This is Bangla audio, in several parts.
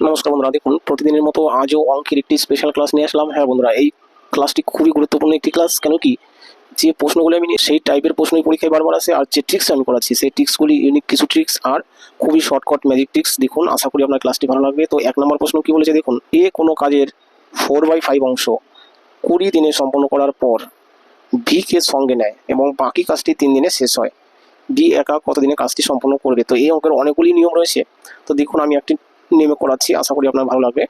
নমস্কার বন্ধুরা, দেখুন, প্রতিদিনের মতো আজও অঙ্কের একটি স্পেশাল ক্লাস নিয়ে আসলাম। হ্যাঁ বন্ধুরা, এই ক্লাসটি খুবই গুরুত্বপূর্ণ একটি ক্লাস কেন কি? যে প্রশ্নগুলো আমি সেই টাইপের প্রশ্নই পরীক্ষায় বারবার আসে, আর যে ট্রিক্স আমি করাচ্ছি সেই ট্রিক্সগুলি ইউনিক কিছু ট্রিক্স আর খুবই শর্টকাট ম্যাজিক ট্রিক্স দেখুন, আশা করি আপনার ক্লাসটি ভালো লাগবে। তো এক নম্বর প্রশ্ন কি বলেছে, দেখুন, এ কোনো কাজের ফোর বাই ফাইভ অংশ কুড়ি দিনে সম্পন্ন করার পর ভি কে সঙ্গে নেয় এবং বাকি কাজটি তিন দিনে শেষ হয়। বি একা কত দিনে কাজটি সম্পন্ন করবে? তো এই অঙ্কের অনেকগুলি নিয়ম রয়েছে। তো দেখুন, আমি একটি নিয়মে করাচ্ছি, আশা করি আপনার ভালো লাগবে।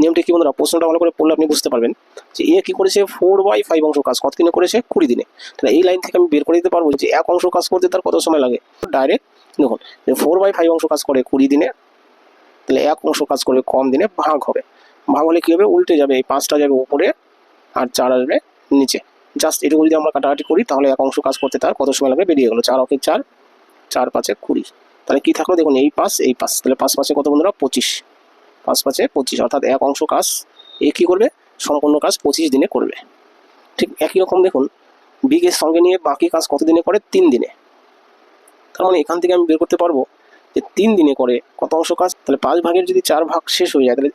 নিয়মটি কি বন্ধুরা? প্রশ্নটা ভালো করে পড়লে আপনি বুঝতে পারবেন যে এ কি করেছে? ফোর বাই ফাইভ অংশ কাজ কত দিনে করেছে? কুড়ি দিনে। তাহলে এই লাইন থেকে আমি বের করে দিতে পারব যে এক অংশ কাজ করতে তার কত সময় লাগে? ডাইরেক্ট দেখুন ফোর বাই ফাইভ অংশ কাজ করে কুড়ি দিনে, তাহলে এক অংশ কাজ করবে কম দিনে ভাগ হবে। ভাগ হলে কী হবে? উল্টে যাবে, এই পাঁচটা যাবে উপরে আর চার আসবে নিচে। জাস্ট এটুকু যদি আমরা কাটাকাটি করি, তাহলে এক অংশ কাজ করতে তার কত সময় লাগবে? বেরিয়ে গেলো, চার অকে চার চার পাঁচে কুড়ি। তাহলে কি থাকল? দেখুন, এই পাঁচ এই পাঁচ তাহলে পাঁচ পাঁচে কত বন্ধুরা? পঁচিশ। পাঁচ পাঁচে পঁচিশ, অর্থাৎ এক অংশ কাজ। এ কী করবে? সম্পূর্ণ কাজ পঁচিশ দিনে করবে। ঠিক একই রকম দেখুন বিগের সঙ্গে নিয়ে বাকি কাজ কত দিনে করে? তিন দিনে। তার মানে এখান থেকে আমি বের করতে পারব যে তিন দিনে করে কত অংশ কাজ? তাহলে পাঁচ ভাগের যদি চার ভাগ শেষ হয়ে যায়, তাহলে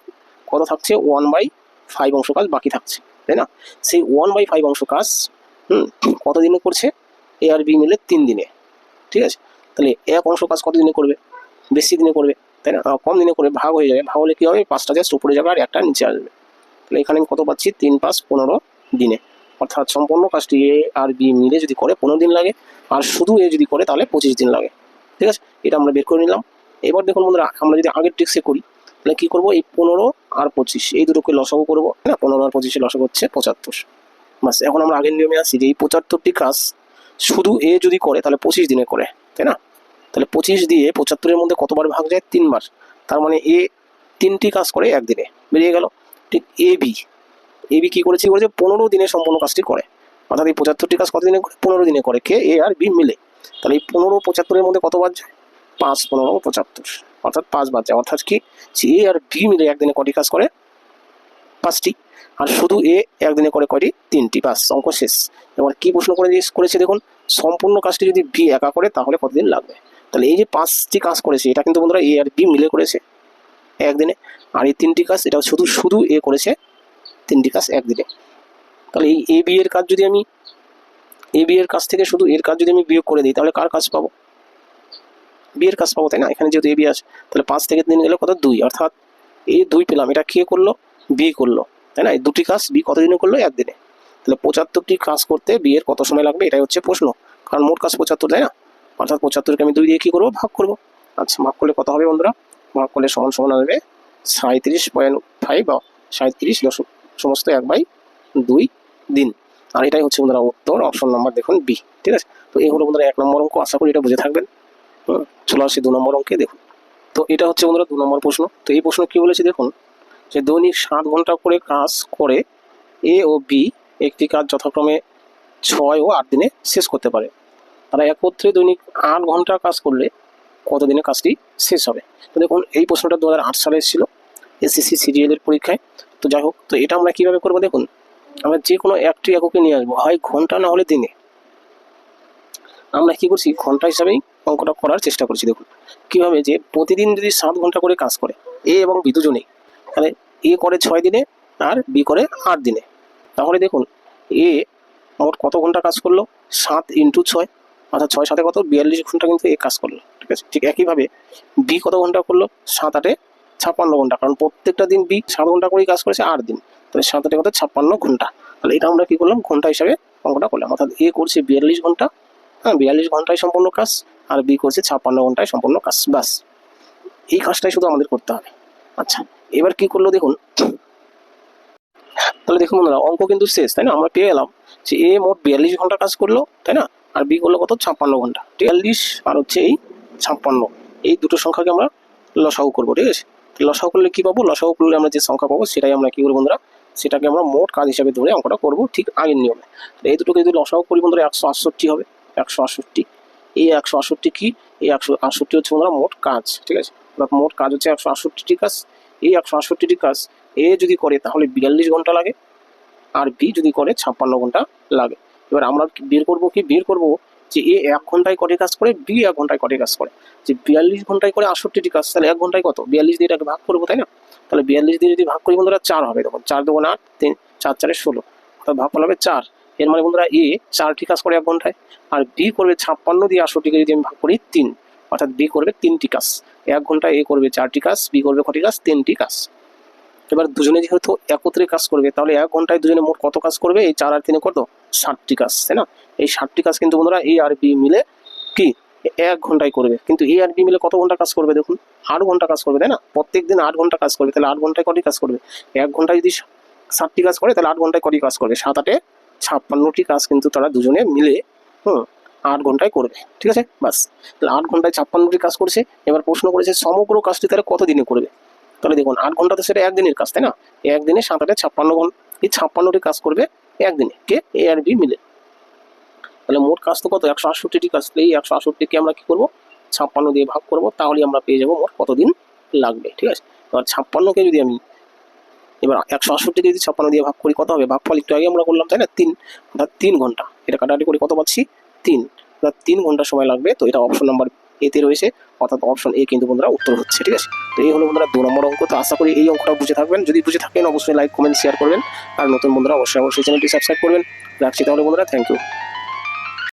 কত থাকছে? ওয়ান বাই ফাইভ অংশ কাজ বাকি থাকছে। তাই না? সেই ওয়ান বাই ফাইভ অংশ কাজ, হুম, কত দিনে করছে? এ আর বি মিলে তিন দিনে। ঠিক আছে? তাহলে এক অংশ কাজ কত দিনে করবে? বেশি দিনে করবে, তাই না? কম দিনে করে ভাগ হয়ে যাবে। ভাগ হলে কী হবে? পাঁচটা জাস্ট উপরে যাবে আর একটা নিচে আসবে। তাহলে এখানে আমি কত পাচ্ছি? তিন, পাঁচ, পনেরো দিনে। অর্থাৎ সম্পূর্ণ কাজটি এ আর বি মিলে যদি করে পনেরো দিন লাগে, আর শুধু এ যদি করে তাহলে পঁচিশ দিন লাগে। ঠিক আছে? এটা আমরা বের করে নিলাম। এবার দেখুন বন্ধুরা, আমরা যদি আগের ট্রিক্সে করি, তাহলে কী করব? এই পনেরো আর পঁচিশ, এই দুটোকে লসাগু করব না? পনেরো আর পঁচিশে লসাগু হচ্ছে পঁচাত্তর। বাস এখন আমরা আগের নিয়মে আসি যে এই পঁচাত্তরটি কাজ শুধু এ যদি করে, তাহলে পঁচিশ দিনে করে। তাই না? তাহলে পঁচিশ দিয়ে পঁচাত্তরের মধ্যে কতবার ভাগ যায়? তিনবার। তার মানে এ তিনটি কাজ করে একদিনে। বেরিয়ে গেল। ঠিক এ বি। এ বি কী করেছে? করেছে পনেরো দিনে সম্পূর্ণ কাজটি করে। অর্থাৎ এই পঁচাত্তরটি কাজ কত দিনে করে? পনেরো দিনে করে। কে? এ আর বি মিলে। তাহলে এই পনেরো পঁচাত্তরের মধ্যে কত বার যায়? পাঁচ, পনেরো, পঁচাত্তর। অর্থাৎ পাঁচ বার যায়। অর্থাৎ কি? এ আর বি মিলে একদিনে কটি কাজ করে? পাঁচটি। আর শুধু এ একদিনে করে কয়টি? তিনটি। পাঁচ অঙ্ক শেষ। এবার কি প্রশ্ন করে করেছে দেখুন। সম্পূর্ণ কাজটি যদি বি একা করে, তাহলে কতদিন লাগবে? তাহলে এই যে পাঁচটি কাজ করেছে, এটা কিন্তু বন্ধুরা এ আর বি মিলে করেছে একদিনে। আর এই তিনটি কাজ, এটা শুধু শুধু এ করেছে তিনটি কাজ একদিনে। তাহলে এই এ বি এর কাজ যদি আমি এ বি এর কাছ থেকে শুধু এর কাজ যদি আমি বিয়োগ করে দিই, তাহলে কার কাজ পাবো? বি এর কাজ পাবো, তাই না? এখানে যেহেতু এ বি আছে, তাহলে পাঁচ থেকে তিন গেলে কত? দুই। অর্থাৎ এই দুই পেলাম। এটা কে করল? বি করল। তাই না? এই দুটি কাজ বি কতদিনে করল? একদিনে। তাহলে পঁচাত্তরটি কাজ করতে বি এর কত সময় লাগবে? এটাই হচ্ছে প্রশ্ন। কারণ মোট কাজ পঁচাত্তর, তাই না? অর্থাৎ পঁচাত্তরকে আমি দুই দিয়ে কী করব? ভাগ করব। আচ্ছা ভাগ করলে কত হবে বন্ধুরা? ভাগ করলে সমান সমান হবে সাঁত্রিশ পয়েন্ট ফাইভ বা সাঁত্রিশ দশ সমস্ত এক বাই দুই দিন। আর এটাই হচ্ছে বন্ধুরা উত্তর অপশন নাম্বার দেখুন বি ঠিক আছে? তো এই হলো বন্ধুরা এক নম্বর অঙ্ক, আশা করি এটা বুঝে থাকবেন। চলে আসি দু নম্বর অঙ্কে, দেখুন। তো এটা হচ্ছে বন্ধুরা দু নম্বর প্রশ্ন। তো এই প্রশ্ন কি বলেছে দেখুন? যে দৈনিক সাত ঘণ্টা করে কাজ করে এ ও বি একটি কাজ যথাক্রমে ছয় ও আট দিনে শেষ করতে পারে। তারা একত্রে দৈনিক আট ঘণ্টা কাজ করলে কত দিনে কাজটি শেষ হবে? তো দেখুন, এই প্রশ্নটা দু হাজার আট সালে এসেছিল, এসএসসি সিরিয়ালের পরীক্ষায়। তো যাই হোক, তো এটা আমরা কীভাবে করব দেখুন, আমরা যে কোনো একটি এককে নিয়ে আসব। হয় ঘণ্টা না হলে দিনে। আমরা কি করছি? ঘণ্টা হিসাবেই অঙ্কটা করার চেষ্টা করছি দেখুন। কীভাবে? যে প্রতিদিন যদি সাত ঘণ্টা করে কাজ করে, এ এবং বি দুজনেই। তাহলে এ করে ছয় দিনে আর বি করে আট দিনে। তাহলে দেখুন, এ মোট কত ঘণ্টা কাজ করল? সাত ইন্টু ছয়, অর্থাৎ ছয় সাথে কত? বিয়াল্লিশ ঘণ্টা কিন্তু এ কাজ করল, ঠিক আছে? ঠিক একইভাবে বি কত ঘণ্টা করল? সাত আটে ছাপ্পান্ন ঘণ্টা, কারণ প্রত্যেকটা দিন বি সাত ঘণ্টা করেই কাজ করেছে আট দিন, তাহলে সাত আটে কত? ছাপ্পান্ন ঘণ্টা, তাহলে এটা আমরা কী করলাম? ঘণ্টা হিসাবে অঙ্কটা করলাম, অর্থাৎ এ করছে বিয়াল্লিশ ঘণ্টা হ্যাঁ বিয়াল্লিশ ঘন্টায় সম্পূর্ণ কাজ, আর বি করছে ছাপ্পান্ন ঘন্টায় সম্পূর্ণ কাজ বাস এই কাজটাই শুধু আমাদের করতে হবে। আচ্ছা এবার কি করল দেখুন তাহলে দেখুন বন্ধুরা, অঙ্ক কিন্তু শেষ, তাই না? আমরা পেয়ে গেলাম যে এ মোট বিয়াল্লিশ ঘণ্টা কাজ করল, তাই না? আর বি করল কত? ছাপ্পান্ন ঘণ্টা। বিয়াল্লিশ আর হচ্ছে এই ছাপ্পান্ন। এই দুটো সংখ্যাকে আমরা লসাগু করব, ঠিক আছে? লসাগু করলে কী পাবো? লসাগু করলে আমরা যে সংখ্যা পাবো, সেটাই আমরা কী করব বন্ধুরা? সেটাকে আমরা মোট কাজ হিসাবে ধরে অঙ্কটা করব ঠিক আগের নিয়মে। এই দুটোকে যদি লসাগু করি বন্ধুরা, একশো আটষট্টি হবে, একশো আটষট্টি। এই একশো আটষট্টি কি? এই একশো আটষট্টি হচ্ছে বন্ধুরা মোট কাজ, ঠিক আছে? মোট কাজ হচ্ছে একশো আটষট্টিটি কাজ। এই একশো আটষট্টিটি কাজ এ যদি করে, তাহলে বিয়াল্লিশ ঘণ্টা লাগে, আর বি যদি করে, ছাপ্পান্ন ঘণ্টা লাগে। এবার আমরা বের করব কি? বের করব যে এ এক ঘন্টায় কটি কাজ করে বি এক ঘন্টায় কটি কাজ করে। যে বিয়াল্লিশ ঘন্টায় করে আটষট্টিটি কাজ, তাহলে এক ঘন্টায় কত? বিয়াল্লিশ দিয়ে এটাকে ভাগ করব, তাই না? তাহলে বিয়াল্লিশ দিয়ে যদি ভাগ করি, বন্ধুরা, চার হবে। তখন চার দেবো না তিন, চার, চারে ষোলো। অর্থাৎ ভাগ হবে চার। এর মানে বন্ধুরা এ চারটি কাজ করে এক ঘন্টায়, আর বি করবে ছাপ্পান্ন দিয়ে আটষট্টিকে যদি আমি ভাগ করি, তিন। অর্থাৎ বি করবে তিনটি কাজ। এক ঘন্টায় এ করবে চারটি কাজ বি করবে কটি কাজ? তিনটি কাজ। এবার দুজনে যেহেতু একত্রে কাজ করবে, তাহলে এক ঘন্টায় দুজনে মোট কত কাজ করবে? এই চার আর তিনে কত? ষাটটি কাজ, তাই না? এই ষাটটি কাজ কিন্তু বন্ধুরা এ আর বি মিলে কি? এক ঘন্টায় করবে। কিন্তু এ আর বি মিলে কত ঘণ্টা কাজ করবে দেখুন? আট ঘণ্টা কাজ করবে, তাই না? প্রত্যেক দিন আট ঘণ্টা কাজ করবে, তাহলে আট ঘন্টায় কটি কাজ করবে? এক ঘন্টায় যদি ষাটটি কাজ করে, তাহলে আট ঘন্টায় কটি কাজ করবে? সাত, আটে ছাপ্পান্নটি কাজ কিন্তু তারা দুজনে মিলে, হুম, আট ঘন্টায় করবে, ঠিক আছে? বাস তাহলে আট ঘন্টায় ছাপ্পান্নটি কাজ করছে। এবার প্রশ্ন করেছে, সমগ্র কাজটি তারা কত দিনে করবে? তাহলে দেখুন, আট ঘণ্টা তো সেটা একদিনের কাজ, তাই না? একদিনে সাত আটে ছাপ্পান্ন ঘণ্টা এই ছাপ্পান্নটি কাজ করবে একদিনে, কে? এ আর বি মিলে। তাহলে মোট কাজ তো কত? একশো আটষট্টিটি কাজ এই একশো আটষট্টিকে আমরা কি করব? ছাপ্পান্ন দিয়ে ভাগ করব, তাহলে আমরা পেয়ে যাব মোট কতদিন লাগবে, ঠিক আছে? এবার ছাপ্পান্নকে যদি আমি, এবার একশো আটষট্টিকে যদি ছাপ্পান্ন দিয়ে ভাগ করি, কত হবে? ভাগফল একটু আগে আমরা করলাম, তাই না? তিন অর্থাৎ তিন ঘণ্টা, এটা কাটাকাটি করে, কত পাচ্ছি? তিন অর্থাৎ তিন ঘণ্টা সময় লাগবে, তো এটা অপশন নাম্বার এতে রয়েছে। অর্থাৎ অপশন এ কিন্তু বন্ধুরা উত্তর হচ্ছে, ঠিক আছে? তো এই হলো বন্ধুরা দু নম্বর অঙ্ক। তো আশা করি এই অঙ্কটা বুঝে থাকবেন। যদি বুঝে থাকেন, অবশ্যই লাইক কমেন্ট শেয়ার করবেন। আর নতুন বন্ধুরা অবশ্যই অবশ্যই চ্যানেলটি সাবস্ক্রাইব করবেন। রাখছি তাহলে বন্ধুরা থ্যাংক ইউ